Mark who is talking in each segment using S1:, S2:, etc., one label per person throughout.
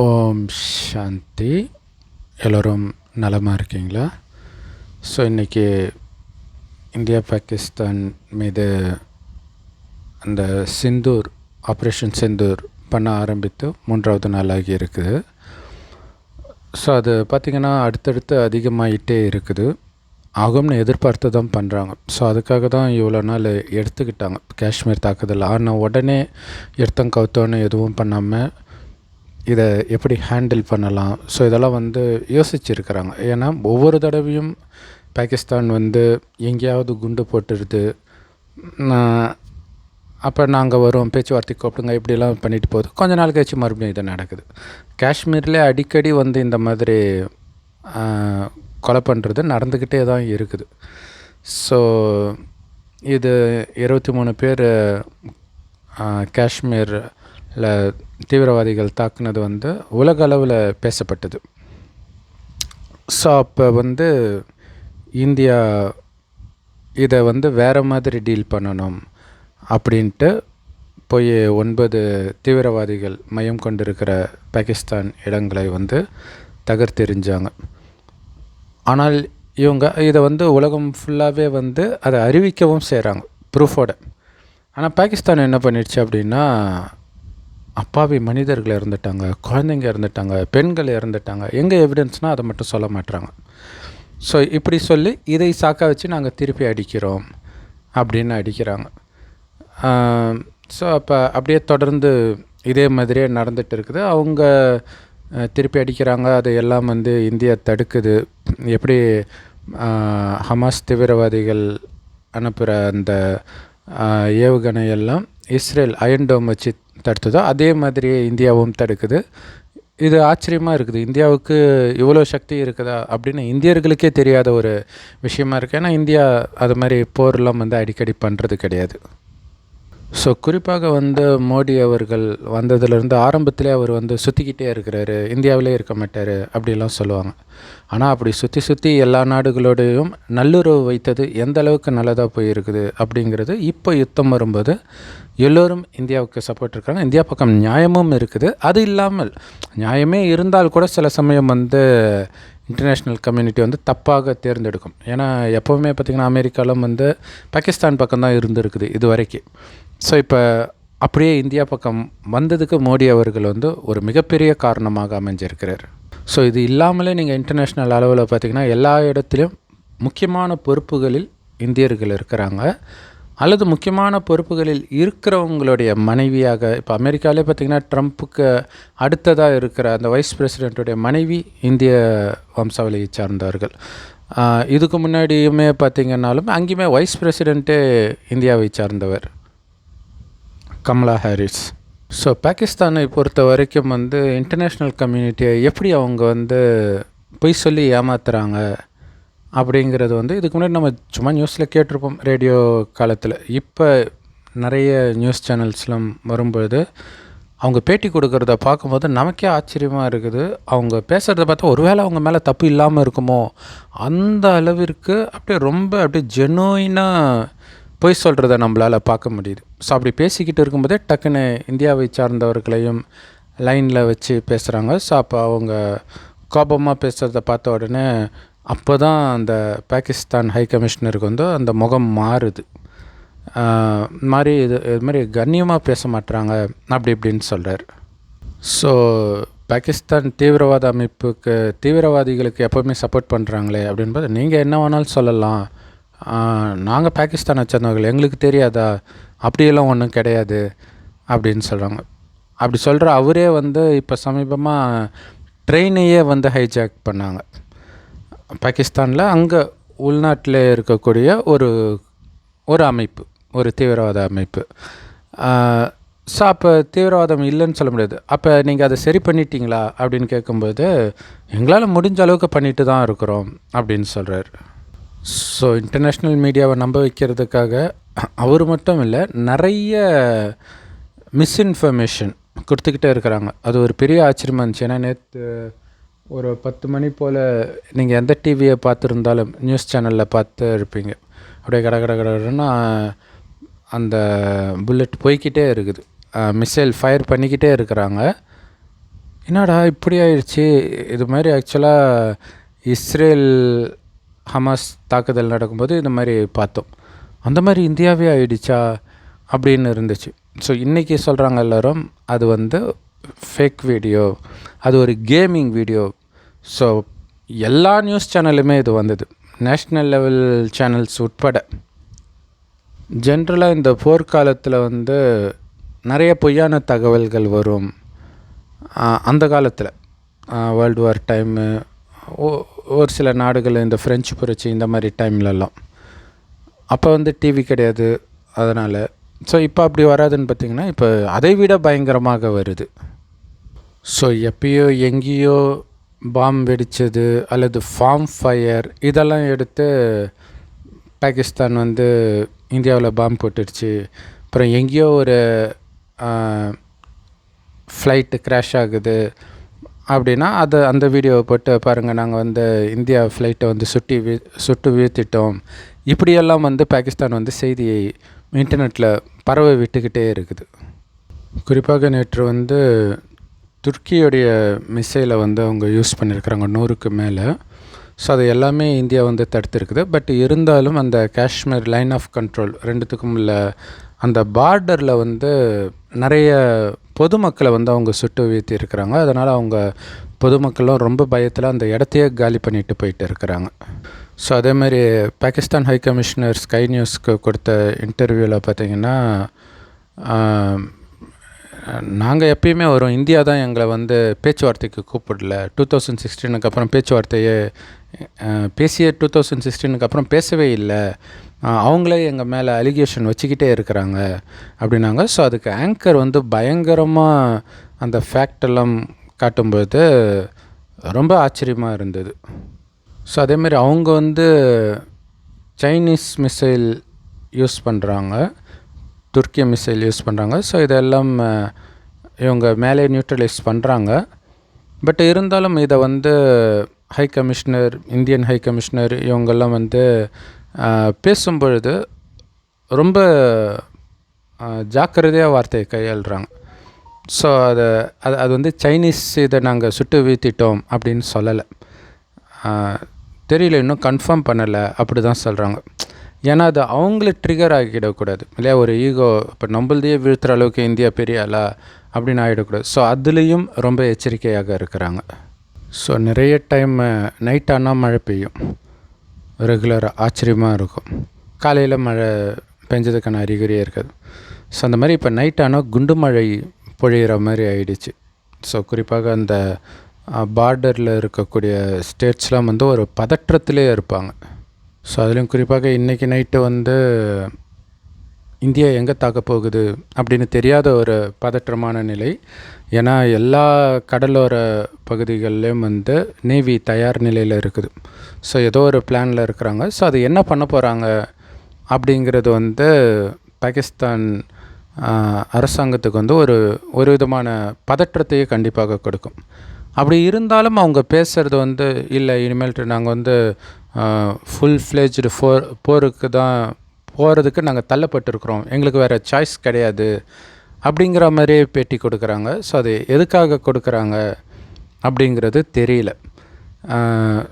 S1: ஓம் சாந்தி. எல்லோரும் நலமாக இருக்கீங்களா? ஸோ இன்றைக்கி இந்தியா பாகிஸ்தான் மீது அந்த சிந்தூர் ஆப்ரேஷன் சிந்தூர் பண்ண ஆரம்பித்து மூன்றாவது நாளாகி இருக்குது ஸோ அது பார்த்திங்கன்னா அடுத்தடுத்து அதிகமாகிட்டே இருக்குது. ஆகும்னு எதிர்பார்த்து தான் பண்ணுறாங்க ஸோ அதுக்காக தான் இவ்வளோ நாள் எடுத்துக்கிட்டாங்க. காஷ்மீர் தாக்குதல். ஆனால் உடனே எடுத்தம் கவுத்தோன்னு எதுவும் பண்ணாமல் இதை எப்படி ஹேண்டில் பண்ணலாம்? ஸோ இதெல்லாம் வந்து யோசிச்சுருக்கிறாங்க. ஏன்னா ஒவ்வொரு தடவையும் பாகிஸ்தான் வந்து எங்கேயாவது குண்டு போட்டுருது. அப்போ நாங்கள் வரோம் பேச்சுவார்த்தை கூப்பிடுங்க இப்படிலாம் பண்ணிட்டு போகுது. கொஞ்ச நாள் கழிச்சு மறுபடியும் இது நடக்குது. காஷ்மீரில் அடிக்கடி வந்து இந்த மாதிரி கொலை பண்ணுறது நடந்துக்கிட்டே தான் இருக்குது. ஸோ இது இருபத்தி மூணு பேர் காஷ்மீரில் தீவிரவாதிகள் தாக்குனது வந்து உலக அளவில் பேசப்பட்டது. ஸோ அப்போ வந்து இந்தியா இதை வந்து வேறு மாதிரி டீல் பண்ணணும் அப்படின்ட்டு போய் ஒன்பது தீவிரவாதிகள் மையம் கொண்டிருக்கிற பாகிஸ்தான் இடங்களை வந்து தகர்த்தெறிஞ்சாங்க ஆனால் இவங்க இதை வந்து உலகம் ஃபுல்லாகவே வந்து அதை அறிவிக்கவும் செய்கிறாங்க ப்ரூஃபோட ஆனால் பாகிஸ்தான் என்ன பண்ணிடுச்சு அப்படின்னா அப்பாவி மனிதர்கள் இறந்துட்டாங்க குழந்தைங்க இறந்துட்டாங்க பெண்கள் இறந்துட்டாங்க. எங்கே எவிடன்ஸ்னால் அதை மட்டும் சொல்ல மாட்டுறாங்க ஸோ இப்படி சொல்லி இதை சாக்கா வச்சு நாங்கள் திருப்பி அடிக்கிறோம் அப்படின்னு அடிக்கிறாங்க. ஸோ அப்போ அப்படியே தொடர்ந்து இதே மாதிரியே நடந்துகிட்டு இருக்குது. அவங்க திருப்பி அடிக்கிறாங்க. அது எல்லாம் வந்து இந்தியா தடுக்குது. எப்படி ஹமாஸ் தீவிரவாதிகள் அனுப்புகிற அந்த ஏவுகணை எல்லாம் இஸ்ரேல் அயன்டோம் வச்சு தடுத்ததோ? அதே மாதிரியே இந்தியாவும் தடுக்குது. இது ஆச்சரியமாக இருக்குது. இந்தியாவுக்கு இவ்வளோ சக்தி இருக்குதா? அப்படின்னு இந்தியர்களுக்கே தெரியாத ஒரு விஷயமா இருக்குது ஏன்னா இந்தியா அது மாதிரி போர்லாம் வந்து அடிக்கடி பண்ணுறது கிடையாது. ஸோ குறிப்பாக வந்து மோடி அவர்கள் வந்ததுலேருந்து ஆரம்பத்திலே அவர் வந்து சுற்றிக்கிட்டே இருக்கிறாரு. இந்தியாவிலே இருக்க மாட்டார் அப்படிலாம் சொல்லுவாங்க. ஆனால் அப்படி சுற்றி சுற்றி எல்லா நாடுகளோடையும் நல்லுறவு வைத்தது எந்த அளவுக்கு நல்லதாக போயிருக்குது அப்படிங்கிறது இப்போ யுத்தம் வரும்போது எல்லோரும் இந்தியாவுக்கு சப்போர்ட் இருக்காங்க. இந்தியா பக்கம் நியாயமும் இருக்குது. அது இல்லாமல் நியாயமே இருந்தால் கூட சில சமயம் வந்து இன்டர்நேஷ்னல் கம்யூனிட்டி வந்து தப்பாக தேர்ந்தெடுக்கும். ஏன்னா எப்போவுமே பார்த்திங்கன்னா அமெரிக்காலும் வந்து பாகிஸ்தான் பக்கம் தான் இருந்திருக்குது இது வரைக்கும் ஸோ இப்போ அப்படியே இந்தியா பக்கம் வந்ததுக்கு மோடி அவர்கள் வந்து ஒரு மிகப்பெரிய காரணமாக அமைஞ்சிருக்கிறார். ஸோ இது இல்லாமலே நீங்கள் இன்டர்நேஷ்னல் அளவில் பார்த்திங்கன்னா எல்லா இடத்துலையும் முக்கியமான பொறுப்புகளில் இந்தியர்கள் இருக்கிறாங்க. அல்லது முக்கியமான பொறுப்புகளில் இருக்கிறவங்களுடைய மனைவியாக இப்போ அமெரிக்காவிலே பார்த்திங்கன்னா ட்ரம்ப்புக்கு அடுத்ததாக இருக்கிற அந்த வைஸ் பிரசிடெண்ட்டுடைய மனைவி இந்திய வம்சாவளியை சார்ந்தவர்கள். இதுக்கு முன்னாடியுமே பார்த்திங்கன்னாலும் அங்கேயுமே வைஸ் பிரசிடெண்ட்டே இந்தியாவை சார்ந்தவர் கமலா ஹாரிஸ். ஸோ பாகிஸ்தானை பொறுத்த வரைக்கும் வந்து இன்டர்நேஷ்னல் கம்யூனிட்டியை எப்படி அவங்க வந்து பொய் சொல்லி ஏமாத்துறாங்க அப்படிங்கிறது வந்து இதுக்கு முன்னாடி நம்ம சும்மா நியூஸில் கேட்டிருப்போம் ரேடியோ காலத்தில். இப்போ நிறைய நியூஸ் சேனல்ஸ்லாம் வரும்பொழுது அவங்க பேட்டி கொடுக்குறத பார்க்கும்போது நமக்கே ஆச்சரியமாக இருக்குது. அவங்க பேசுகிறத பார்த்தா ஒருவேளை அவங்க மேலே தப்பு இல்லாமல் இருக்குமோ? அந்த அளவிற்கு அப்படியே ரொம்ப அப்படியே ஜெனோயினாக பொய் சொல்கிறத நம்மளால் பார்க்க முடியுது. ஸோ அப்படி பேசிக்கிட்டு இருக்கும்போதே டக்குன்னு இந்தியாவை சார்ந்தவர்களையும் லைனில் வச்சு பேசுகிறாங்க ஸோ அப்போ அவங்க கோபமாக பேசுகிறத பார்த்த உடனே அப்போ தான் அந்த பாகிஸ்தான் ஹை கமிஷனருக்கு வந்து அந்த முகம் மாறுது. மாதிரி இது இது மாதிரி கண்ணியமாக பேச மாட்டுறாங்க அப்படி இப்படின்னு சொல்கிறார் ஸோ பாகிஸ்தான் தீவிரவாத அமைப்புக்கு தீவிரவாதிகளுக்கு எப்போவுமே சப்போர்ட் பண்ணுறாங்களே அப்படின்போது நீங்கள் என்ன வேணாலும் சொல்லலாம். நாங்கள் பாகிஸ்தானை சேர்ந்தவர்கள் எங்களுக்கு தெரியாதா? அப்படியெல்லாம் ஒன்றும் கிடையாது அப்படின்னு சொல்கிறாங்க அப்படி சொல்கிற அவரே வந்து இப்போ சமீபமாக ட்ரெயினையே வந்து ஹைஜாக் பண்ணாங்க. பாகிஸ்தானில் அங்கே உள்நாட்டில் இருக்கக்கூடிய ஒரு ஒரு அமைப்பு ஒரு தீவிரவாத அமைப்பு. ஸோ அப்போ தீவிரவாதம் இல்லைன்னு சொல்ல முடியாது. அப்போ நீங்கள் அதை சரி பண்ணிட்டீங்களா அப்படின்னு கேட்கும்போது எங்களால் முடிஞ்ச அளவுக்கு பண்ணிட்டு தான் இருக்கிறோம் அப்படின்னு சொல்கிறார் ஸோ இன்டர்நேஷ்னல் மீடியாவை நம்ப வைக்கிறதுக்காக அவர் மட்டும் இல்லை நிறைய மிஸ்இன்ஃபர்மேஷன் கொடுத்துக்கிட்டே இருக்கிறாங்க. அது ஒரு பெரிய ஆச்சரியமாக இருந்துச்சு. ஏன்னா நேற்று ஒரு பத்து மணி போல் நீங்கள் எந்த டிவியை பார்த்துருந்தாலும் நியூஸ் சேனலில் பார்த்து இருப்பீங்க. அப்படியே கட கட கடன்னா அந்த புல்லட் போய்கிட்டே இருக்குது. மிசைல் ஃபயர் பண்ணிக்கிட்டே இருக்கிறாங்க. என்னடா இப்படி ஆயிடுச்சு இது மாதிரி ஆக்சுவலாக இஸ்ரேல் ஹமாஸ் தாக்குதல் நடக்கும்போது இந்த மாதிரி பார்த்தோம். அந்த மாதிரி இந்தியாவே ஆயிடுச்சா? அப்படின்னு இருந்துச்சு. ஸோ இன்றைக்கி சொல்கிறாங்க எல்லோரும் அது வந்து ஃபேக் வீடியோ அது ஒரு கேமிங் வீடியோ ஸோ எல்லா நியூஸ் சேனலுமே இது வந்தது. நேஷ்னல் லெவல் சேனல்ஸ் உட்பட. ஜென்ரலாக இந்த போர்க்காலத்தில் வந்து நிறைய பொய்யான தகவல்கள் வரும். அந்த காலத்தில். வேர்ல்டு வார் டைமு ஒரு சில நாடுகள் இந்த ஃப்ரெஞ்சு புரட்சி இந்த மாதிரி டைம்லலாம் அப்போ வந்து டிவி கிடையாது. அதனால் ஸோ இப்போ அப்படி வராதுன்னு பார்த்திங்கன்னா இப்போ அதை விட பயங்கரமாக வருது. ஸோ எப்பயோ எங்கேயோ பாம் வெடித்தது அல்லது ஃபார்ம் ஃபயர் இதெல்லாம் எடுத்து பாகிஸ்தான் வந்து இந்தியாவில் பாம் போட்டுடுச்சு. அப்புறம் எங்கேயோ ஒரு ஃப்ளைட்டு க்ராஷ் ஆகுது அப்படின்னா அதை அந்த வீடியோவை போட்டு பாருங்கள் நாங்கள் வந்து இந்தியா ஃப்ளைட்டை வந்து சுட்டி வீ சுட்டு வீழ்த்திட்டோம். இப்படியெல்லாம் வந்து பாகிஸ்தான் வந்து செய்தியை இன்டர்நெட்டில் பரவ விட்டுக்கிட்டே இருக்குது. குறிப்பாக நேற்று வந்து துருக்கியுடைய மிசைலை வந்து அவங்க யூஸ் பண்ணியிருக்கிறாங்க நூறுக்கு மேலே. ஸோ அது எல்லாமே இந்தியா வந்து தடுத்துருக்குது. பட் இருந்தாலும் அந்த காஷ்மீர் லைன் ஆஃப் கண்ட்ரோல் ரெண்டுத்துக்கும் உள்ள அந்த பார்டரில் வந்து நிறைய பொதுமக்களை வந்து அவங்க சுட்டு வீழ்த்தி இருக்கிறாங்க அதனால் அவங்க பொதுமக்களும் ரொம்ப பயத்தில் அந்த இடத்தையே காலி பண்ணிட்டு போயிட்டு இருக்கிறாங்க. ஸோ அதேமாதிரி பாகிஸ்தான் ஹை கமிஷனர் ஸ்கை நியூஸ்க்கு கொடுத்த இன்டர்வியூவில் பார்த்தீங்கன்னா நாங்கள் எப்பயுமே வரும். இந்தியா தான் எங்களை வந்து பேச்சுவார்த்தைக்கு கூப்பிடல. டூ தௌசண்ட் சிக்ஸ்டீனுக்கு அப்புறம் பேச்சுவார்த்தையே பேசிய டூ தௌசண்ட் சிக்ஸ்டீனுக்கு அப்புறம் பேசவே இல்லை. அவங்களே எங்கள் மேலே அலிகேஷன் வச்சுக்கிட்டே இருக்கிறாங்க அப்படின்னாங்க. ஸோ அதுக்கு ஆங்கர் வந்து பயங்கரமாக அந்த ஃபேக்டெல்லாம் எல்லாம் காட்டும்போது ரொம்ப ஆச்சரியமாக இருந்தது. ஸோ அதேமாரி அவங்க வந்து சைனீஸ் மிசைல் யூஸ் பண்ணுறாங்க துர்க்கிய மிசைல் யூஸ் பண்ணுறாங்க ஸோ இதெல்லாம் இவங்க மேலே நியூட்ரலைஸ் பண்ணுறாங்க பட் இருந்தாலும் இதை வந்து high commissioner Indian high commissioner இவங்கெல்லாம் வந்து பேசும்பொழுது ரொம்ப ஜாக்கிரதையாக வார்த்தையை கையாளுறாங்க. ஸோ அதை அது அது வந்து சைனீஸ் இதை நாங்கள் சுட்டு வீழ்த்திட்டோம் அப்படின்னு சொல்லலை. தெரியல இன்னும் கன்ஃபார்ம் பண்ணலை. அப்படி தான் சொல்கிறாங்க ஏன்னா அது அவங்கள ட்ரிகர் ஆகிடக்கூடாது. இல்லையா? ஒரு ஈகோ இப்போ நம்மளதையே வீழ்த்துற அளவுக்கு இந்தியா பெரிய ஆளா அப்படின்னு ஆகிடக்கூடாது. ஸோ அதுலேயும் ரொம்ப எச்சரிக்கையாக இருக்கிறாங்க. ஸோ நிறைய டைம் நைட் ஆனால் மழை பெய்யும். ரெகுலராக ஆச்சரியமாக இருக்கும். காலையில் மழை பெஞ்சதுக்கான அறிகுறியே இருக்காது. ஸோ அந்த மாதிரி இப்போ நைட் ஆனால் குண்டு மழை பொழியிற மாதிரி ஆயிடுச்சு. ஸோ குறிப்பாக அந்த பார்டரில் இருக்கக்கூடிய ஸ்டேட்ஸ்லாம் வந்து ஒரு பதற்றத்திலே இருப்பாங்க. ஸோ அதுலேயும் குறிப்பாக இன்றைக்கி நைட்டு வந்து இந்தியா எங்கே தாக்க போகுது அப்படின்னு தெரியாத ஒரு பதற்றமான நிலை. ஏன்னா எல்லா கடலோர பகுதிகள்லேயும் வந்து நேவி தயார் நிலையில் இருக்குது. ஸோ ஏதோ ஒரு பிளானில் இருக்கிறாங்க. ஸோ அது என்ன பண்ண போகிறாங்க அப்படிங்கிறது வந்து பாகிஸ்தான் அரசாங்கத்துக்கு வந்து ஒரு ஒரு விதமான பதற்றத்தையே கண்டிப்பாக கொடுக்கும். அப்படி இருந்தாலும் அவங்க பேசுகிறது வந்து இல்லை இனிமேல்ட்டு நாங்கள் வந்து ஃபுல் ஃப்ளெஜ்டு ஃபோர் போருக்கு தான் போகிறதுக்கு நாங்கள் தள்ளப்பட்டிருக்கிறோம். எங்களுக்கு வேறு சாய்ஸ் கிடையாது அப்படிங்கிற மாதிரியே பேட்டி கொடுக்குறாங்க. ஸோ அது எதுக்காக கொடுக்குறாங்க அப்படிங்கிறது தெரியல.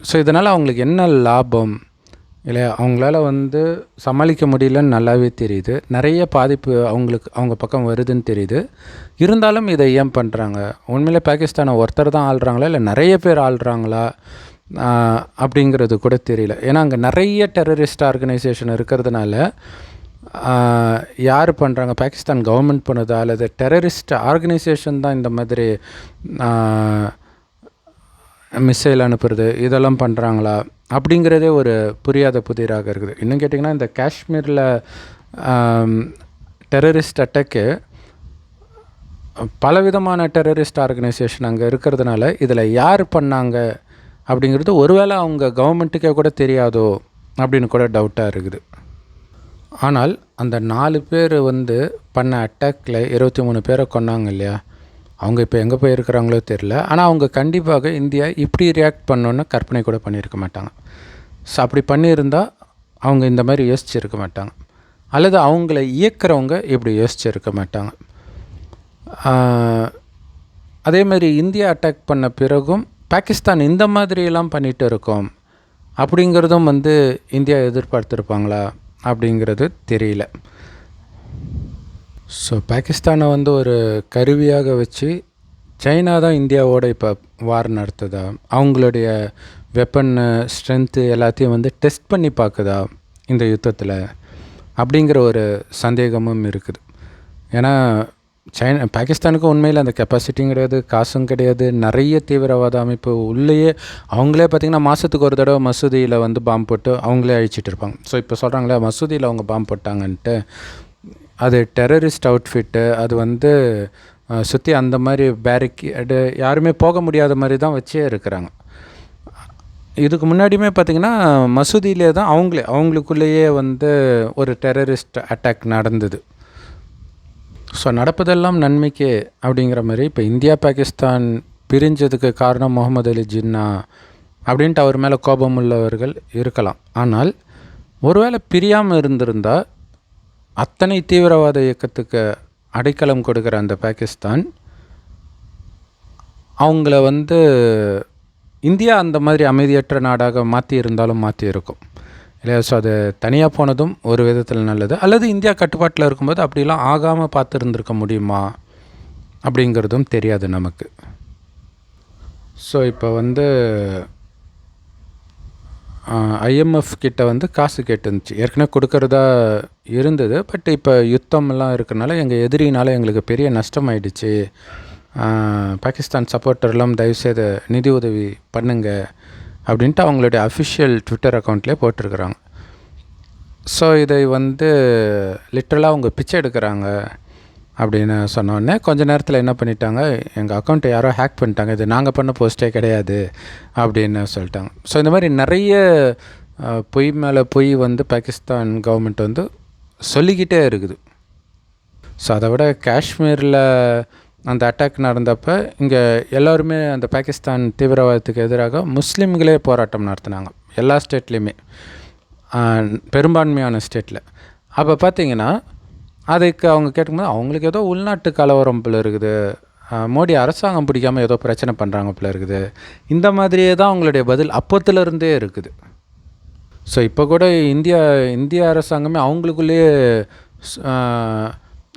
S1: ஸோ இதனால் அவங்களுக்கு என்ன லாபம்? இல்லை அவங்களால வந்து சமாளிக்க முடியலன்னு நல்லாவே தெரியுது. நிறைய பாதிப்பு அவங்களுக்கு அவங்க பக்கம் வருதுன்னு தெரியுது. இருந்தாலும் இதை ஏன் பண்ணுறாங்க உண்மையிலே பாகிஸ்தானை ஒருத்தர் தான் ஆள்றாங்களா? இல்லை நிறைய பேர் ஆள்றாங்களா? அப்படிங்கிறது கூட தெரியல. ஏன்னா அங்கே நிறைய டெரரிஸ்ட் ஆர்கனைசேஷன் இருக்கிறதுனால யார் பண்ணுறாங்க பாகிஸ்தான் கவர்மெண்ட் பண்ணுதா? அல்லது டெரரிஸ்ட் ஆர்கனைசேஷன் தான் இந்த மாதிரி மிசைல் அனுப்புறது இதெல்லாம் பண்ணுறாங்களா அப்படிங்கிறதே ஒரு புரியாத புதிராக இருக்குது. இன்னும் கேட்டிங்கன்னா இந்த காஷ்மீரில் டெரரிஸ்ட் அட்டாக்கு பலவிதமான டெரரிஸ்ட் ஆர்கனைசேஷன் அங்கே இருக்கிறதுனால இதில் யார் பண்ணாங்க? அப்படிங்கிறது ஒருவேளை அவங்க கவர்மெண்ட்டுக்கே கூட தெரியாதோ அப்படின்னு கூட டவுட்டாக இருக்குது. ஆனால் அந்த நாலு பேர் வந்து பண்ண அட்டாக்கில் இருபத்தி மூணு பேரை கொன்னாங்க இல்லையா? அவங்க இப்போ எங்கே போயிருக்கிறாங்களோ தெரில ஆனால் அவங்க கண்டிப்பாக இந்தியா இப்படி ரியாக்ட் பண்ணோன்னு கற்பனை கூட பண்ணியிருக்க மாட்டாங்க. ஸோ அப்படி பண்ணியிருந்தால் அவங்க இந்த மாதிரி யோசிச்சிருக்க மாட்டாங்க. அல்லது அவங்கள இயக்கிறவங்க இப்படி யோசிச்சிருக்க மாட்டாங்க. அதே மாதிரி இந்தியா அட்டாக் பண்ண பிறகும் பாகிஸ்தான் இந்த மாதிரியெல்லாம் பண்ணிட்டு இருக்கோம். அப்படிங்கிறதும் வந்து இந்தியா எதிர்பார்த்துருப்பாங்களா? அப்படிங்கிறது தெரியல. ஸோ பாகிஸ்தானை வந்து ஒரு கருவியாக வச்சு சைனா தான் இந்தியாவோட இப்போ வார் நடத்துதா? அவங்களுடைய வெப்பன் ஸ்ட்ரென்த்து எல்லாத்தையும் வந்து டெஸ்ட் பண்ணி பார்க்குதா இந்த யுத்தத்தில்? அப்படிங்கிற ஒரு சந்தேகமும் இருக்குது. ஏன்னா சைனா பாகிஸ்தானுக்கு உண்மையில் அந்த கெப்பாசிட்டியும் கிடையாது காசும் கிடையாது. நிறைய தீவிரவாத அமைப்பு உள்ளேயே அவங்களே பார்த்திங்கன்னா மாதத்துக்கு ஒரு தடவை மசூதியில் வந்து பாம்பு போட்டு அவங்களே அழிச்சிட்டு இருப்பாங்க. ஸோ இப்போ சொல்கிறாங்களே மசூதியில் அவங்க பாம்பு போட்டாங்கன்ட்டு அது டெரரிஸ்ட் அவுட்ஃபிட்டு அது வந்து சுற்றி அந்த மாதிரி பேரிக்கேடு யாருமே போக முடியாத மாதிரி தான் வச்சே இருக்கிறாங்க. இதுக்கு முன்னாடியுமே பார்த்திங்கன்னா மசூதியிலே தான் அவங்களே அவங்களுக்குள்ளேயே வந்து ஒரு டெரரிஸ்ட் அட்டாக் நடந்தது. ஸோ நடப்பதெல்லாம் நன்மைக்கு அப்படிங்கிற மாதிரி இப்போ இந்தியா பாகிஸ்தான் பிரிஞ்சதுக்கு காரணம் முகமது அலி ஜின்னா அப்படின்ட்டு அவர் மேலே கோபம் உள்ளவர்கள் இருக்கலாம். ஆனால் ஒருவேளை பிரியாமல் இருந்திருந்தால் அத்தனை தீவிரவாத இயக்கத்துக்கு அடைக்கலம் கொடுக்குற அந்த பாகிஸ்தான் அவங்கள வந்து இந்தியா அந்த மாதிரி அமைதியற்ற நாடாக மாற்றி இருந்தாலும் மாற்றி இருக்கும் இல்லையா? ஸோ அது தனியாக போனதும் ஒரு விதத்தில் நல்லது. அல்லது இந்தியா கட்டுப்பாட்டில் இருக்கும்போது அப்படிலாம் ஆகாமல் பார்த்துருந்துருக்க முடியுமா? அப்படிங்கிறதும் தெரியாது நமக்கு. ஸோ இப்போ வந்து ஐஎம்எஃப் கிட்ட வந்து காசு கேட்டுருந்துச்சு. ஏற்கனவே கொடுக்கறதா இருந்தது. பட் இப்போ யுத்தம்லாம் இருக்கிறனால எங்கள் எதிரினால் எங்களுக்கு பெரிய நஷ்டம் ஆயிடுச்சு பாகிஸ்தான் சப்போர்ட்டர்லாம் தயவுசெய்து நிதி உதவி பண்ணுங்கள் அப்படின்ட்டு அவங்களுடைய அஃபிஷியல் ட்விட்டர் அக்கௌண்ட்லேயே போட்டிருக்கிறாங்க. ஸோ இதை வந்து லிட்ரலாக அவங்க பிச்சை எடுக்கிறாங்க அப்படின்னு சொன்னோடனே கொஞ்ச நேரத்தில் என்ன பண்ணிட்டாங்க எங்கள் அக்கௌண்ட்டை யாரோ ஹேக் பண்ணிட்டாங்க இது நாங்கள் பண்ண போஸ்ட்டே கிடையாது அப்படின்னு சொல்லிட்டாங்க. ஸோ இந்த மாதிரி நிறைய பொய் மேலே பொய் வந்து பாகிஸ்தான் கவர்மெண்ட் வந்து சொல்லிக்கிட்டே இருக்குது. ஸோ அதை விட காஷ்மீரில் அந்த அட்டாக் நடந்தப்போ இங்கே எல்லோருமே அந்த பாகிஸ்தான் தீவிரவாதத்துக்கு எதிராக முஸ்லீம்களே போராட்டம் நடத்தினாங்க. எல்லா ஸ்டேட்லேயுமே பெரும்பான்மையான ஸ்டேட்டில் அப்போ பார்த்தீங்கன்னா அதுக்கு அவங்க கேட்கும்போது அவங்களுக்கு ஏதோ உள்நாட்டு கலவரம் போல இருக்குது. மோடி அரசாங்கம் பிடிக்காமல் ஏதோ பிரச்சனை பண்ணுறாங்க போல இருக்குது. இந்த மாதிரியே தான் அவங்களுடைய பதில் அப்போத்துலேருந்தே இருக்குது. ஸோ இப்போ கூட இந்தியா இந்திய அரசாங்கமே அவங்களுக்குள்ளேயே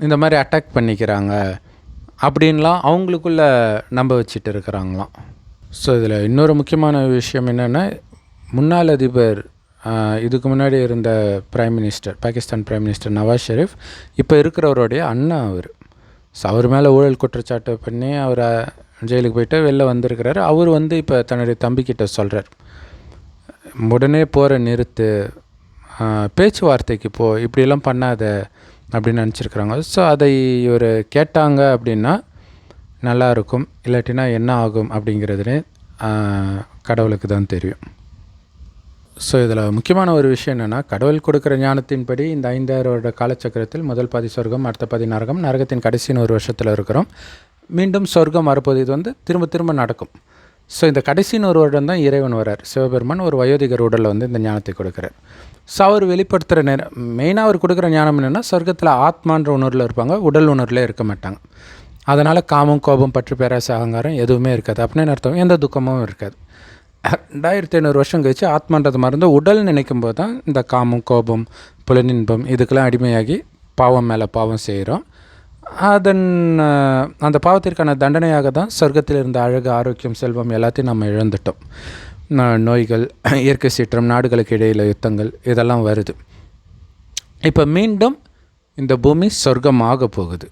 S1: இந்த மாதிரி அட்டாக் பண்ணிக்கிறாங்க. அப்படின்லாம் அவங்களுக்குள்ள நம்ப வச்சுட்டு இருக்கிறாங்களாம். ஸோ இதில் இன்னொரு முக்கியமான விஷயம் என்னென்னா முன்னாள் அதிபர் இதுக்கு முன்னாடி இருந்த prime minister Pakistan prime minister Nawaz Sharif இப்போ இருக்கிறவருடைய அண்ணா அவர். ஸோ அவர் மேலே ஊழல் குற்றச்சாட்டு பண்ணி அவரை ஜெயிலுக்கு போயிட்டு வெளில வந்திருக்கிறாரு. அவர் வந்து இப்போ தன்னுடைய தம்பிக்கிட்ட சொல்கிறார் உடனே போகிற நிறுத்து. பேச்சுவார்த்தைக்கு போ. இப்படியெல்லாம் பண்ணாத. அப்படின்னு நினச்சிருக்கிறாங்க. ஸோ அதை இவர் கேட்டாங்க அப்படின்னா நல்லா இருக்கும் இல்லாட்டினா என்ன ஆகும் அப்படிங்கிறதுனே கடவுளுக்கு தான் தெரியும். ஸோ இதில் முக்கியமான ஒரு விஷயம் என்னென்னா கடவுள் கொடுக்குற ஞானத்தின்படி இந்த ஐந்தாயிரம் வருட காலச்சக்கரத்தில் முதல் பாதி சொர்க்கம் அடுத்த பாதி நரகம் நரகத்தின் கடைசின்னு ஒரு வருஷத்தில் இருக்கிறோம். மீண்டும் சொர்க்கம் வரப்போது இது வந்து திரும்ப திரும்ப நடக்கும். ஸோ இந்த கடைசின்னு ஒரு வருடம் தான் இறைவன் வரார் சிவபெருமான் ஒரு வயோதிகர் உடலில் வந்து இந்த ஞானத்தை கொடுக்குறார். ஸோ அவர் வெளிப்படுத்துகிற நேரம் மெயினாக அவர் கொடுக்குற ஞானம் என்னென்னா சொர்க்கத்தில் ஆத்மான்ற உணர்வில் இருப்பாங்க உடல் உணர்வில் இருக்க மாட்டாங்க. அதனால் காமம் கோபம் பற்று பேராசை அகங்காரம் எதுவுமே இருக்காது. அப்படின்னு அர்த்தம். எந்த துக்கமும் இருக்காது. ரெண்டாயிரத்தி ஐநூறு வருஷம் கழிச்சு ஆத்மான்றது மறந்து உடல் நினைக்கும் போது தான் இந்த காமம் கோபம் புலனின்பம் இதுக்கெல்லாம் அடிமையாகி பாவம் மேலே பாவம் செய்கிறோம் அதன் அந்த பாவத்திற்கான தண்டனையாக தான் சொர்க்கத்தில் இருந்த அழகு ஆரோக்கியம் செல்வம் எல்லாத்தையும் நம்ம இழந்துட்டோம். நோய்கள் இயற்கை சீற்றம் நாடுகளுக்கு இடையில் யுத்தங்கள் இதெல்லாம் வருது. இப்போ மீண்டும் இந்த பூமி சொர்க்கமாக போகுது.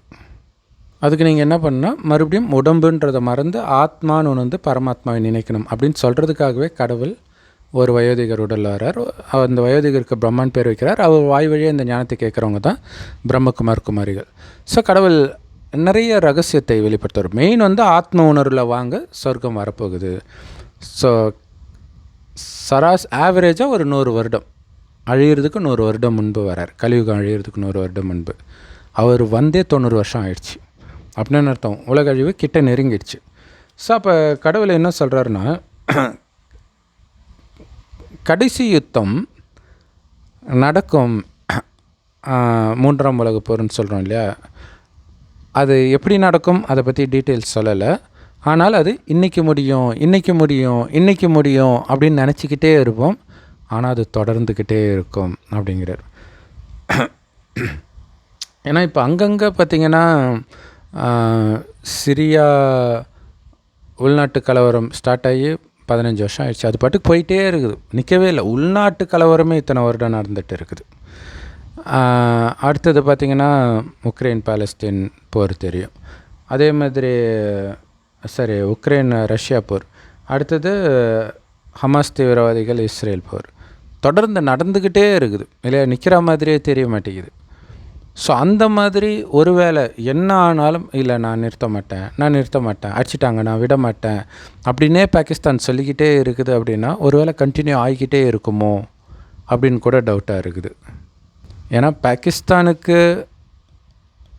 S1: அதுக்கு நீங்கள் என்ன பண்ணால் மறுபடியும் உடம்புன்றதை மறந்து ஆத்மான்னு வந்து பரமாத்மாவை நினைக்கணும் அப்படின்னு சொல்கிறதுக்காகவே கடவுள் ஒரு வயோதிகர் உடல் வரார் அந்த வயோதிகருக்கு பிரம்மன் பேர் வைக்கிறார். அவர் வாய் வழியாக இந்த ஞானத்தை கேட்குறவங்க தான் பிரம்மகுமார் குமாரிகள். ஸோ கடவுள் நிறைய ரகசியத்தை வெளிப்படுத்துவார். மெயின் வந்து ஆத்ம உணர்வில் வாங்க சொர்க்கம் வரப்போகுது. ஸோ சராஸ் ஆவரேஜாக ஒரு நூறு வருடம். அழியிறதுக்கு நூறு வருடம் முன்பு வரார். கலியுகம் அழியிறதுக்கு நூறு வருடம் முன்பு. அவர் வந்தே தொண்ணூறு வருஷம் ஆயிடுச்சு. அப்படின்னு அர்த்தம். உலக அழிவு கிட்ட நெருங்கிடுச்சு. ஸோ அப்போ கடவுள் என்ன சொல்கிறாருன்னா கடைசி யுத்தம் நடக்கும் மூன்றாம் உலக போர்னு சொல்கிறோம் இல்லையா? அது எப்படி நடக்கும்? அதை பற்றி டீட்டெயில்ஸ் சொல்லலை. ஆனால் அது இன்றைக்கி முடியும் இன்றைக்கி முடியும் இன்றைக்கி முடியும் அப்படின்னு நினச்சிக்கிட்டே இருப்போம். ஆனால் அது தொடர்ந்துக்கிட்டே இருக்கும் அப்படிங்கிறார். ஏன்னா இப்போ அங்கங்கே பார்த்திங்கன்னா சிரியா உள்நாட்டு கலவரம் ஸ்டார்ட் ஆகி பதினஞ்சு வருஷம் ஆயிடுச்சு. அது பாட்டுக்கு போயிட்டே இருக்குது. நிற்கவே இல்லை. உள்நாட்டு கலவரமே இத்தனை வருடம் நடந்துகிட்டு இருக்குது. அடுத்தது பார்த்திங்கன்னா உக்ரைன் பாலஸ்தீன் போர் தெரியும். அதே மாதிரி சரி உக்ரைன் ரஷ்யா போர். அடுத்தது ஹமாஸ் தீவிரவாதிகள் இஸ்ரேல் போர். தொடர்ந்து நடந்துக்கிட்டே இருக்குது. இல்லையா? நிற்கிற மாதிரியே தெரிய மாட்டேங்குது. ஸோ அந்த மாதிரி ஒருவேளை என்ன ஆனாலும் இல்லை நான் நிறுத்த மாட்டேன். நான் நிறுத்த மாட்டேன். அடிச்சிட்டாங்க நான் விட மாட்டேன். அப்படின்னே பாகிஸ்தான் சொல்லிக்கிட்டே இருக்குது அப்படின்னா ஒருவேளை கண்டினியூ ஆகிக்கிட்டே இருக்குமோ? அப்படின்னு கூட டவுட்டாக இருக்குது. ஏன்னா பாகிஸ்தானுக்கு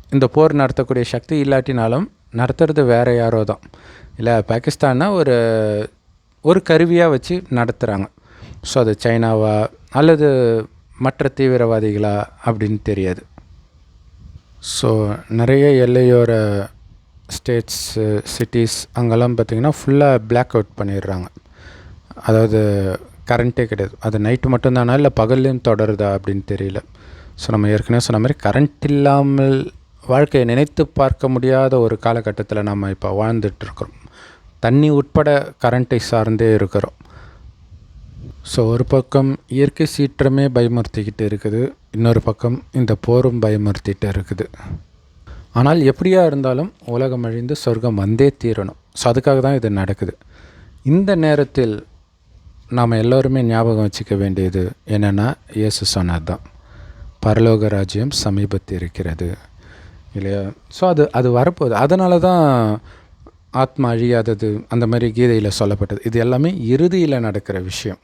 S1: இந்த போர் நடத்தக்கூடிய சக்தி இல்லாட்டினாலும் நடத்துறது வேறு யாரோ தான். இல்லை பாகிஸ்தான்னா ஒரு ஒரு கருவியாக வச்சு நடத்துகிறாங்க ஸோ அது சைனாவா அல்லது மற்ற தீவிரவாதிகளா அப்படின்னு தெரியாது. ஸோ நிறைய எல்லையோர ஸ்டேட்ஸு சிட்டிஸ் அங்கெல்லாம் பார்த்திங்கன்னா ஃபுல்லாக பிளாக் அவுட் பண்ணிடுறாங்க. அதாவது கரண்ட்டே கிடையாது. அது நைட்டு மட்டும்தானா இல்லை பகல்லையும் தொடருதா அப்படின்னு தெரியல. ஸோ நம்ம ஏற்கனவே சொன்ன மாதிரி கரண்ட் இல்லாமல் வாழ்க்கையை நினைத்து பார்க்க முடியாத ஒரு காலகட்டத்தில் நம்ம இப்போ வாழ்ந்துட்டுருக்குறோம் தண்ணி உட்பட கரண்ட்டை சார்ந்தே இருக்கிறோம். ஸோ ஒரு பக்கம் இயற்கை சீற்றமே பயமுறுத்திக்கிட்டு இருக்குது. இன்னொரு பக்கம் இந்த போரும் பயமுறுத்திட்டு இருக்குது. ஆனால் எப்படியா இருந்தாலும் உலகம் அழிந்து சொர்க்கம் வந்தே தீரணும். ஸோ அதுக்காக தான் இது நடக்குது. இந்த நேரத்தில் நாம் எல்லோருமே ஞாபகம் வச்சுக்க வேண்டியது என்னென்னா இயேசு சொன்னது தான் பரலோக ராஜ்யம் சமீபத்தில் இருக்கிறது இல்லையா? ஸோ அது அது வரப்போகுது. அதனால தான் ஆத்மா அழியாதது அந்த மாதிரி கீதையில் சொல்லப்பட்டது. இது எல்லாமே இறுதியில் நடக்கிற விஷயம்.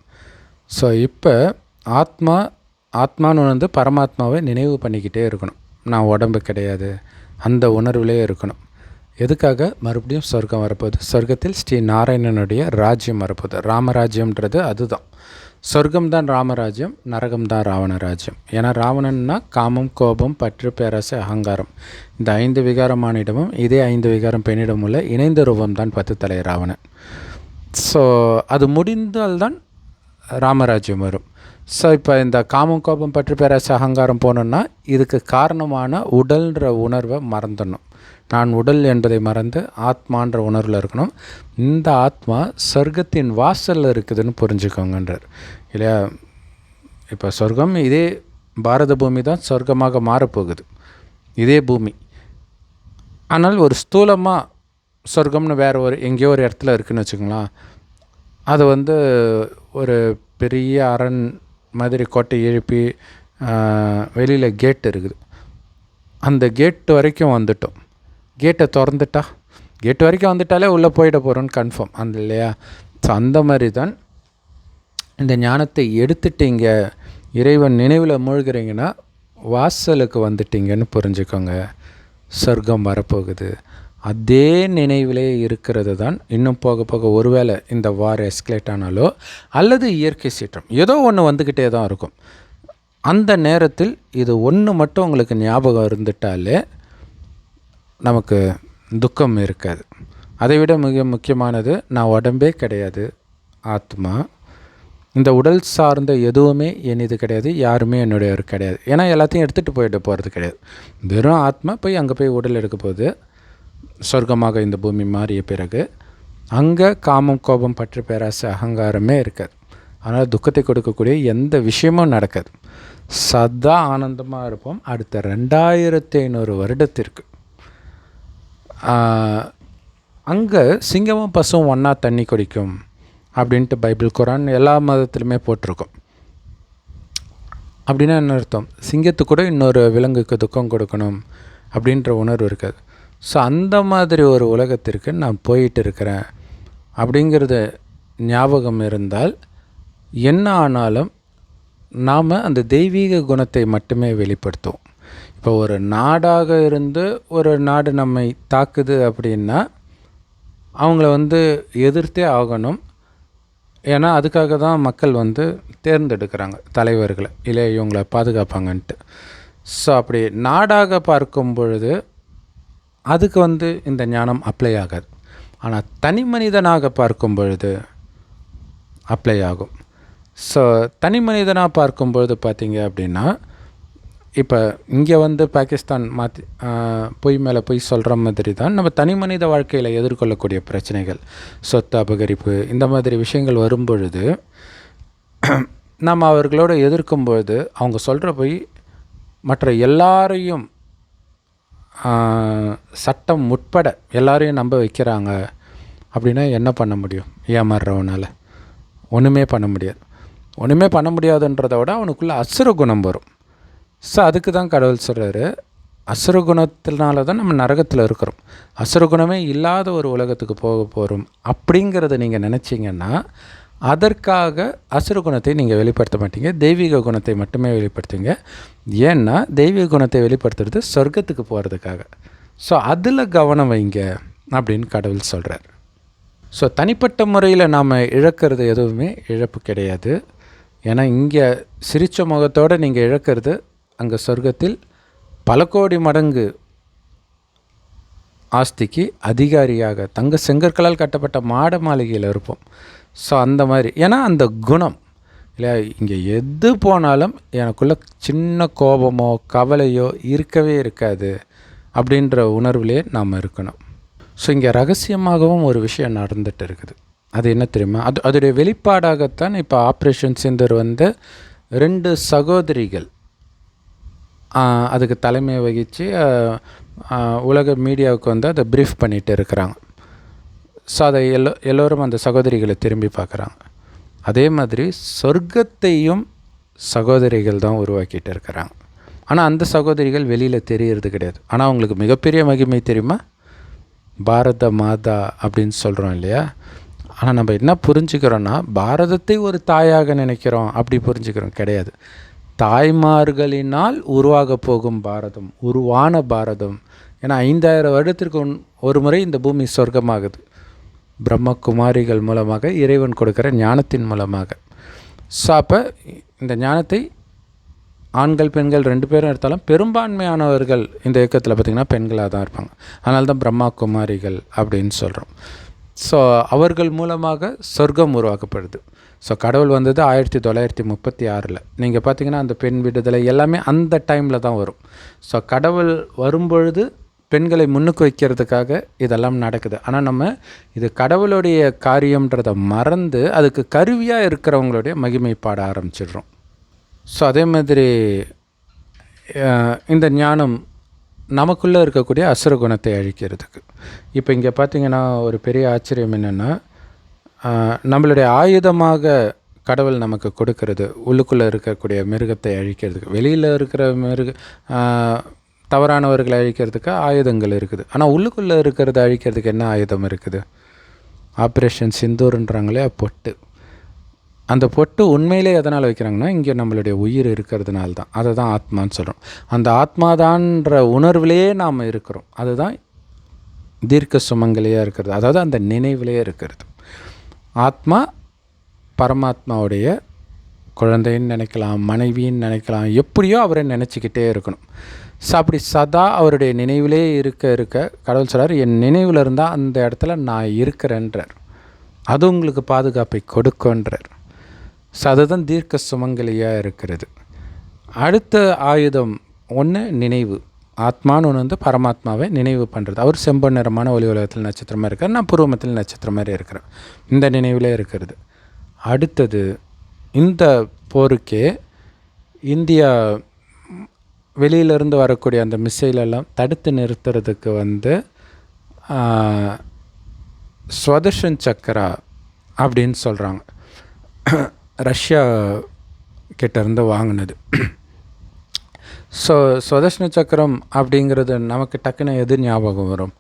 S1: ஸோ இப்போ ஆத்மா ஆத்மான்னு வந்து பரமாத்மாவை நினைவு பண்ணிக்கிட்டே இருக்கணும். நான் உடம்பு கிடையாது. அந்த உணர்விலே இருக்கணும். எதுக்காக? மறுபடியும் சொர்க்கம் வரப்போகுது. சொர்க்கத்தில் ஸ்ரீ நாராயணனுடைய ராஜ்யம் வரப்போகுது. ராமராஜ்யம்ன்றது அதுதான். சொர்க்கம் தான் ராமராஜ்யம் நரகம்தான் ராவணராஜ்யம். ராவண ராஜ்யம் ஏன்னா ராவணன்னா காமம் கோபம் பற்று பேராசை அகங்காரம். இந்த ஐந்து விகாரமானிடமும் இதே ஐந்து விகாரம் பெண்ணிடம் உள்ள இணைந்த ரூபம் தான் பத்து தலை ராவணன். ஸோ அது முடிந்தால்தான் ராமராஜ்யம் வரும். ஸோ இப்போ இந்த காமம் கோபம் பற்று பேராசை அகங்காரம் போகணுன்னா இதுக்கு காரணமான உடல்ன்ற உணர்வை மறந்துடணும். நான் உடல் என்பதை மறந்து ஆத்மான்ற உணர்வில் இருக்கணும். இந்த ஆத்மா சொர்க்கத்தின் வாசலில் இருக்குதுன்னு புரிஞ்சுக்கோங்கன்றார். இல்லையா? இப்போ சொர்க்கம் இதே பாரத பூமி தான் சொர்க்கமாக மாறப்போகுது. இதே பூமி. ஆனால் ஒரு ஸ்தூலமாக சொர்க்கம்னு வேறு ஒரு எங்கேயோ ஒரு இடத்துல இருக்குதுன்னு வச்சுக்கோங்களேன். அது வந்து ஒரு பெரிய அரண் மாதிரி கோட்டை எழுப்பி வெளியில் கேட் இருக்குது. அந்த கேட் வரைக்கும் வந்துட்டோம். கேட்டை திறந்துட்டா. கேட் வரைக்கும் வந்துட்டாலே உள்ளே போயிட போகிறோன்னு கன்ஃபார்ம் அந்த இல்லையா? ஸோ அந்த மாதிரி தான் இந்த ஞானத்தை எடுத்துட்டீங்க. இறைவன் நினைவில் மூழ்கிறீங்கன்னா வாசலுக்கு வந்துட்டீங்கன்னு புரிஞ்சுக்கோங்க. சொர்க்கம் வரப்போகுது. அதே நினைவிலே இருக்கிறது தான் இன்னும் போக போக ஒருவேளை இந்த வார் எஸ்கலேட் ஆனாலோ அல்லது இயற்கை சீற்றம் ஏதோ ஒன்று வந்துக்கிட்டே தான் இருக்கும். அந்த நேரத்தில் இது ஒன்று மட்டும் உங்களுக்கு ஞாபகம் இருந்துட்டாலே நமக்கு துக்கம் இருக்காது. அதை விட மிக முக்கியமானது நான் உடம்பே கிடையாது ஆத்மா. இந்த உடல் சார்ந்த எதுவுமே என்னது கிடையாது யாருமே என்னுடையவர் கிடையாது. ஏன்னா எல்லாத்தையும் எடுத்துகிட்டு போயிட்டு போகிறது கிடையாது. வெறும் ஆத்மா போய் அங்கே போய் உடல் எடுக்க போகுது சொர்க்கமாக இந்த பூமி மாறிய பிறகு அங்கே காமம் கோபம் பற்று பேராசை அகங்காரமே இருக்காது. ஆனால் துக்கத்தை கொடுக்கக்கூடிய எந்த விஷயமும் நடக்காது. சதா ஆனந்தமாக இருப்போம். அடுத்த ரெண்டாயிரத்தி ஐநூறு வருடத்திற்கு. அங்கே சிங்கமும் பசும் ஒன்றா தண்ணி குடிக்கும் அப்படின்ட்டு பைபிள் குரான் எல்லா மதத்துலையுமே போட்டிருக்கோம். அப்படின்னா என்ன அர்த்தம்? சிங்கத்துக்கு கூட இன்னொரு விலங்குக்கு துக்கம் கொடுக்கணும் அப்படின்ற உணர்வு இருக்காது. ஸோ அந்த மாதிரி ஒரு உலகத்திற்கு நான் போயிட்டு இருக்கிறேன் அப்படிங்கிறது ஞாபகம் இருந்தால் என்ன ஆனாலும் நாம் அந்த தெய்வீக குணத்தை மட்டுமே வெளிப்படுத்துவோம். இப்போ ஒரு நாடாக இருந்து ஒரு நாடு நம்மை தாக்குது அப்படின்னா அவங்கள வந்து எதிர்த்தே ஆகணும். ஏன்னா அதுக்காக தான் மக்கள் வந்து தேர்ந்தெடுக்கிறாங்க தலைவர்களை. இல்லை இவங்களை பாதுகாப்பாங்கன்ட்டு. ஸோ அப்படி நாடாக பார்க்கும் பொழுது அதுக்கு வந்து இந்த ஞானம் அப்ளை ஆகாது. ஆனால் தனி மனிதனாக பார்க்கும் பொழுது அப்ளை ஆகும். ஸோ தனி மனிதனாக பார்க்கும் பொழுது பார்த்தீங்க அப்படின்னா இப்போ இங்கே வந்து பாகிஸ்தான் மாற்றி பொய் மேலே பொய் சொல்கிற மாதிரி தான் நம்ம தனி மனித வாழ்க்கையில் எதிர்கொள்ளக்கூடிய பிரச்சனைகள். சொத்து அபகரிப்பு இந்த மாதிரி விஷயங்கள் வரும்பொழுது நம்ம அவர்களோடு எதிர்க்கும்பொழுது அவங்க சொல்கிற பொய் மற்ற எல்லாரையும் சட்டம் உட்பட எல்லாரையும் நம்ப வைக்கிறாங்க அப்படின்னா என்ன பண்ண முடியும்? ஏமாறுறவனால். ஒன்றுமே பண்ண முடியாது. ஒன்றுமே பண்ண முடியாதுன்றதை விட அவனுக்குள்ளே அசுர குணம் வரும். ஸோ அதுக்கு தான் கடவுள் சொல்கிறாரு அசுர குணத்தினால தான் நம்ம நரகத்தில் இருக்கிறோம். அசுர குணமே இல்லாத ஒரு உலகத்துக்கு போக போகிறோம் அப்படிங்கிறத நீங்கள் நினச்சிங்கன்னா அதற்காக அசுர குணத்தை நீங்கள் வெளிப்படுத்த மாட்டீங்க தெய்வீக குணத்தை மட்டுமே வெளிப்படுத்துங்க. ஏன்னா தெய்வீக குணத்தை வெளிப்படுத்துறது சொர்க்கத்துக்கு போகிறதுக்காக ஸோ அதில் கவனம் வைங்க அப்படின்னு கடவுள் சொல்கிறார் ஸோ தனிப்பட்ட முறையில் நாம் இழக்கிறது எதுவுமே இழப்பு கிடையாது. ஏன்னா இங்கே சிரித்த முகத்தோடு நீங்கள் இழக்கிறது அங்கே சொர்க்கத்தில் பல கோடி மடங்கு ஆஸ்திக்கு அதிகாரியாக தங்க செங்கற்களால் கட்டப்பட்ட மாட மாளிகையில் இருப்போம். ஸோ அந்த மாதிரி. ஏன்னா அந்த குணம் இல்லையா? இங்கே எது போனாலும் எனக்குள்ள சின்ன கோபமோ கவலையோ இருக்கவே இருக்காது அப்படின்ற உணர்விலே நாம் இருக்கணும். ஸோ இங்கே ரகசியமாகவும் ஒரு விஷயம் நடந்துட்டு இருக்குது. அது என்ன தெரியுமா? அது அதோடைய வெளிப்பாடாகத்தான் இப்போ ஆப்ரேஷன் சிந்தர் வந்து ரெண்டு சகோதரிகள் அதுக்கு தலைமை வகித்து உலக மீடியாவுக்கு வந்து அதை ப்ரீஃப் பண்ணிகிட்டு இருக்கிறாங்க. ஸோ அதை எல்லோ எல்லோரும் அந்த சகோதரிகளை திரும்பி பார்க்குறாங்க. அதே மாதிரி சொர்க்கத்தையும் சகோதரிகள் தான் உருவாக்கிட்டு இருக்கிறாங்க. ஆனால் அந்த சகோதரிகள் வெளியில் தெரியறது கிடையாது. ஆனால் அவங்களுக்கு மிகப்பெரிய மகிமை தெரியுமா? பாரத மாதா அப்படின்னு சொல்கிறோம் இல்லையா? ஆனால் நம்ம என்ன புரிஞ்சுக்கிறோன்னா பாரதத்தை ஒரு தாயாக நினைக்கிறோம். அப்படி புரிஞ்சுக்கிறோம் கிடையாது. தாய்மார்களினால் உருவாக போகும் பாரதம் உருவான பாரதம். ஏன்னா ஐந்தாயிரம் வருடத்திற்கு ஒன் ஒரு முறை இந்த பூமி சொர்க்கமாகுது. பிரம்மகுமாரிகள் மூலமாக இறைவன் கொடுக்குற ஞானத்தின் மூலமாக. ஸோ அப்போ இந்த ஞானத்தை ஆண்கள் பெண்கள் ரெண்டு பேரும் எடுத்தாலும் பெரும்பான்மையானவர்கள் இந்த இயக்கத்தில் பார்த்திங்கன்னா பெண்களாக தான் இருப்பாங்க. அதனால தான் பிரம்மா குமாரிகள் அப்படின்னு சொல்கிறோம் ஸோ அவர்கள் மூலமாக சொர்க்கம் உருவாக்கப்படுது. ஸோ கடவுள் வந்தது ஆயிரத்தி தொள்ளாயிரத்தி முப்பத்தி ஆறில். நீங்கள் பார்த்தீங்கன்னா அந்த பெண் விடுதலை எல்லாமே அந்த டைமில் தான் வரும். ஸோ கடவுள் வரும்பொழுது பெண்களை முன்னுக்கு வைக்கிறதுக்காக இதெல்லாம் நடக்குது. ஆனால் நம்ம இது கடவுளுடைய காரியம்ன்றதை மறந்து அதுக்கு கருவியாக இருக்கிறவங்களுடைய மகிமை பாட ஆரம்பிச்சிடுறோம். ஸோ அதே மாதிரி இந்த ஞானம் நமக்குள்ளே இருக்கக்கூடிய அசுர குணத்தை அழிக்கிறதுக்கு. இப்போ இங்கே பார்த்தீங்கன்னா ஒரு பெரிய ஆச்சரியம் என்னென்னா நம்மளுடைய ஆயுதமாக கடவுள் நமக்கு கொடுக்கறது உள்ளுக்குள்ளே இருக்கக்கூடிய மிருகத்தை அழிக்கிறதுக்கு வெளியில் இருக்கிற மிருக தவறானவர்களை அழிக்கிறதுக்கு ஆயுதங்கள் இருக்குது. ஆனால் உள்ளுக்குள்ளே இருக்கிறத அழிக்கிறதுக்கு என்ன ஆயுதம் இருக்குது? ஆப்ரேஷன் சிந்தூர்ன்றாங்களே பொட்டு. அந்த பொட்டு உண்மையிலே எதனால் வைக்கிறாங்கன்னா இங்கே நம்மளுடைய உயிர் இருக்கிறதுனால தான். அதை தான் ஆத்மான்னு சொல்கிறோம் அந்த ஆத்மாதான்ற உணர்விலேயே நாம் இருக்கிறோம். அதுதான் தீர்க்க சுமங்கலையாக இருக்கிறது. அதாவது அந்த நினைவிலேயே இருக்கிறது. ஆத்மா பரமாத்மாவுடைய குழந்தைன்னு நினைக்கலாம் மனைவின்னு நினைக்கலாம் எப்படியோ அவரை நினச்சிக்கிட்டே இருக்கணும். ஸோ அப்படி சதா அவருடைய நினைவிலே இருக்க இருக்க கடவுள் சொல்கிறார் என் நினைவில் இருந்தால் அந்த இடத்துல நான் இருக்கிறேன்றார். அது உங்களுக்கு பாதுகாப்பை கொடுக்குன்றார் ஸோ அதுதான் தீர்க்க சுமங்கலியாக இருக்கிறது. அடுத்த ஆயுதம் ஒன்று நினைவு. ஆத்மான்னு ஒன்று வந்து பரமாத்மாவை நினைவு பண்ணுறது அவர் செம்பொன் நிறமான ஒளி உலகத்தில் நட்சத்திரமாக இருக்கார். நான் பூர்வமத்தில் நட்சத்திரம் மாதிரி இருக்கிறேன். இந்த நினைவிலே இருக்கிறது. அடுத்தது இந்த போருக்கே இந்தியா வெளியிலேருந்து வரக்கூடிய அந்த மிசைலெல்லாம் தடுத்து நிறுத்துறதுக்கு வந்து ஸ்வதர்ஷன் சக்கரா அப்படின்னு சொல்கிறாங்க ரஷ்யா கிட்டேருந்து வாங்கினது. ஸோ சுதர்ஷ்ண சக்கரம் அப்படிங்கிறது நமக்கு டக்குன்னு எது ஞாபகம் வரும்?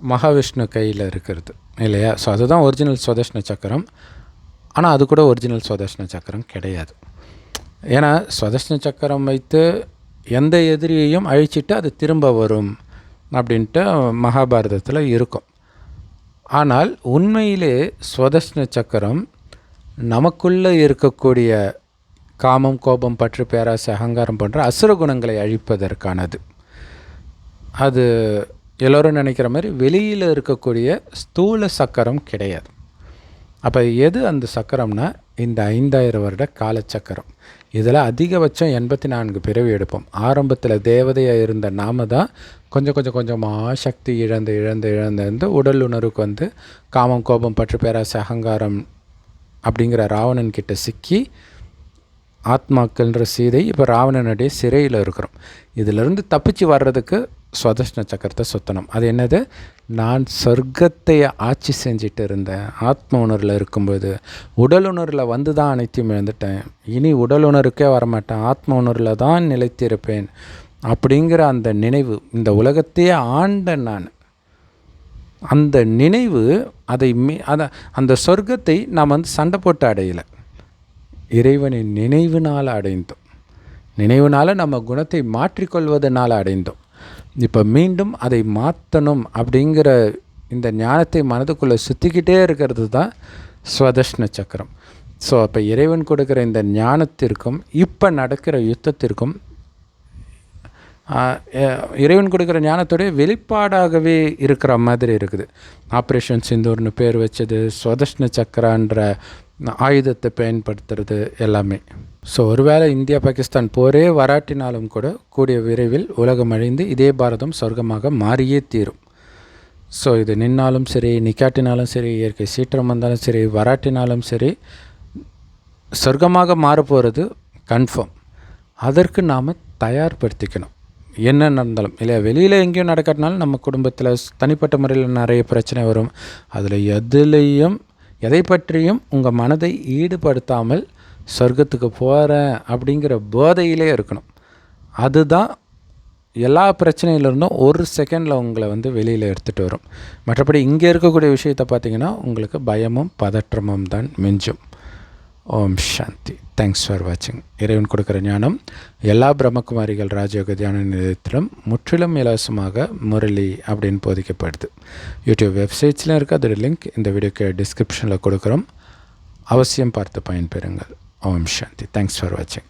S1: மகாவிஷ்ணு கையில் இருக்கிறது இல்லையா? ஸோ அதுதான் ஒரிஜினல் சுதர்ஷ்ண சக்கரம் ஆனால் அது கூட ஒரிஜினல் சுதர்ஷ்ண சக்கரம் கிடையாது. ஏன்னா சுதர்ஷ்ண சக்கரம் வைத்து எந்த எதிரியையும் அழிச்சிட்டு அது திரும்ப வரும் அப்படின்ட்டு மகாபாரதத்தில் இருக்கும். ஆனால் உண்மையிலே சுவதர்ஷ்ண சக்கரம் நமக்குள்ளே இருக்கக்கூடிய காமம் கோபம் பற்று பேராசை அகங்காரம் போன்ற அசுர குணங்களை அழிப்பதற்கானது. அது எல்லோரும் நினைக்கிற மாதிரி வெளியில் இருக்கக்கூடிய ஸ்தூல சக்கரம் கிடையாது. அப்போ எது அந்த சக்கரம்னா இந்த ஐந்தாயிரம் வருட காலச்சக்கரம். இதில் அதிகபட்சம் எண்பத்தி நான்கு பிறவி எடுப்போம். ஆரம்பத்தில் தேவதையாக இருந்த நாம தான் கொஞ்சம் கொஞ்சம் கொஞ்சமாக சக்தி இழந்து இழந்து இழந்து இருந்து உடல் உணர்வுக்கு வந்து காமம் கோபம் பற்று பேராசை அகங்காரம் அப்படிங்கிற ராவணன் கிட்ட சிக்கி ஆத்மாக்கள்ன்ற சீதை இப்போ ராவணனுடைய சிறையில் இருக்கிறோம். இதிலிருந்து தப்பிச்சு வர்றதுக்கு சுவதர்ஷ்ண சக்கரத்தை சுத்தணும். அது என்னது? நான் சொர்க்கத்தை ஆட்சி செஞ்சுட்டு இருந்தேன் ஆத்ம உணர்வில் இருக்கும்போது உடல் உணர்வில் வந்து தான் அனைத்தையும் இழந்துட்டேன். இனி உடல் உணர்வுக்கே வரமாட்டேன். ஆத்ம உணர்வில் தான் நிலைத்திருப்பேன். அப்படிங்கிற அந்த நினைவு இந்த உலகத்தையே ஆண்ட நான். அந்த நினைவு அதை மீ அதை அந்த சொர்க்கத்தை நாம் வந்து சண்டை போட்டு அடையலை. இறைவனின் நினைவுனால் அடைந்தோம். நினைவுனால் நம்ம குணத்தை மாற்றிக்கொள்வதனால் அடைந்தோம். இப்போ மீண்டும் அதை மாற்றணும் அப்படிங்கிற இந்த ஞானத்தை மனதுக்குள்ளே சுற்றிக்கிட்டே இருக்கிறது தான் ஸ்வதஷ்ண சக்கரம். ஸோ அப்போ இறைவன் கொடுக்குற இந்த ஞானத்திற்கும் இப்போ நடக்கிற யுத்தத்திற்கும் இறைவன் கொடுக்குற ஞானத்துடைய வெளிப்பாடாகவே இருக்கிற மாதிரி இருக்குது. ஆப்ரேஷன் சிந்தூர்னு பேர் வச்சது ஸ்வதஷ்ண சக்கரான்ற ஆயுதத்தை பயன்படுத்துறது எல்லாமே. ஸோ ஒருவேளை இந்தியா பாகிஸ்தான் போரே வராட்டினாலும் கூட கூடிய விரைவில் உலகம் அழிந்து இதே பாரதம் சொர்க்கமாக மாறியே தீரும். ஸோ இது நின்னாலும் சரி நிக்காட்டினாலும் சரி இயற்கை சீற்றம் வந்தாலும் சரி வராட்டினாலும் சரி சொர்க்கமாக மாறப்போகிறது கன்ஃபார்ம் அதற்கு நாம் தயார்படுத்திக்கணும். என்ன நடந்தாலும் இல்லை வெளியில் எங்கேயும் நடக்கிறதுனால நம்ம குடும்பத்தில் தனிப்பட்ட முறையில் நிறைய பிரச்சனை வரும். அதில் எதுலேயும் எதை பற்றியும் உங்கள் மனதை ஈடுபடுத்தாமல் சொர்க்கத்துக்கு போகிறேன் அப்படிங்கிற போதையிலே இருக்கணும். அதுதான் எல்லா பிரச்சனையிலிருந்தும் ஒரு செகண்டில் உங்களை வந்து வெளியில் எடுத்துகிட்டு வரும். மற்றபடி இங்கே இருக்கக்கூடிய விஷயத்தை பார்த்திங்கன்னா உங்களுக்கு பயமும் பதற்றமும் தான் மிஞ்சும். ஓம் சாந்தி. தேங்க்ஸ் ஃபார் வாட்சிங் இறைவன் கொடுக்குற ஞானம் எல்லா பிரம்மகுமாரிகள் ராஜயோக தியான நிலையத்திலும் முற்றிலும் இலவசமாக முரளி அப்படின்னு போதிக்கப்படுது. யூடியூப் வெப்சைட்ஸ்லாம் இருக்குது அதோட லிங்க் இந்த வீடியோக்கு டிஸ்கிரிப்ஷனில் கொடுக்குறோம். அவசியம் பார்த்து பயன்பெறுங்கள். ஓம் சாந்தி. தேங்க்ஸ் ஃபார் வாட்சிங்